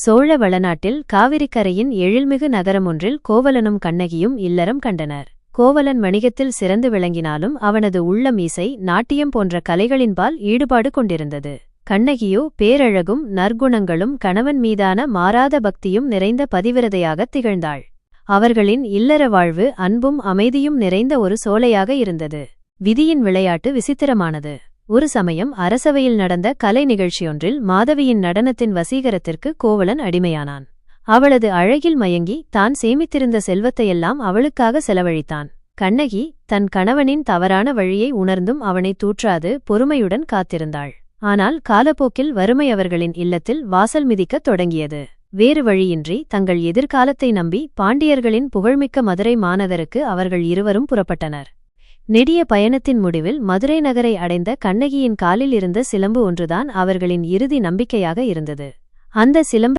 சோழ வளநாட்டில் காவிரிக்கரையின் எழில்மிகு நகரமொன்றில் கோவலனும் கண்ணகியும் இல்லறம் கண்டனர். கோவலன் வணிகத்தில் சிறந்து விளங்கினாலும் அவனது உள்ளம் இசை நாட்டியம் போன்ற கலைகளின்பால் ஈடுபாடு கொண்டிருந்தது. கண்ணகியோ பேரழகும் நற்குணங்களும் கணவன் மீதான மாறாத பக்தியும் நிறைந்த பதிவிரதையாகத் திகழ்ந்தாள். அவர்களின் இல்லற வாழ்வு அன்பும் அமைதியும் நிறைந்த ஒரு சோலையாக இருந்தது. விதியின் விளையாட்டு விசித்திரமானது. ஒரு சமயம் அரசவையில் நடந்த கலை நிகழ்ச்சியொன்றில் மாதவியின் நடனத்தின் வசீகரத்திற்கு கோவலன் அடிமையானான். அவளது அழகில் மயங்கி தான் சேமித்திருந்த செல்வத்தையெல்லாம் அவளுக்காக செலவழித்தான். கண்ணகி தன் கணவனின் தவறான வழியை உணர்ந்தும் அவனை தூற்றாது பொறுமையுடன் காத்திருந்தாள். ஆனால் காலப்போக்கில் வறுமை அவர்களின் இல்லத்தில் வாசல் மிதிக்கத் தொடங்கியது. வேறு வழியின்றி தங்கள் எதிர்காலத்தை நம்பி பாண்டியர்களின் புகழ்மிக்க மதுரை மாநகருக்கு அவர்கள் இருவரும் புறப்பட்டனர். நெடிய பயணத்தின் முடிவில் மதுரை நகரை அடைந்த கண்ணகியின் காலில் இருந்த சிலம்பு ஒன்றுதான் அவர்களின் இறுதி நம்பிக்கையாக இருந்தது. அந்த சிலம்பு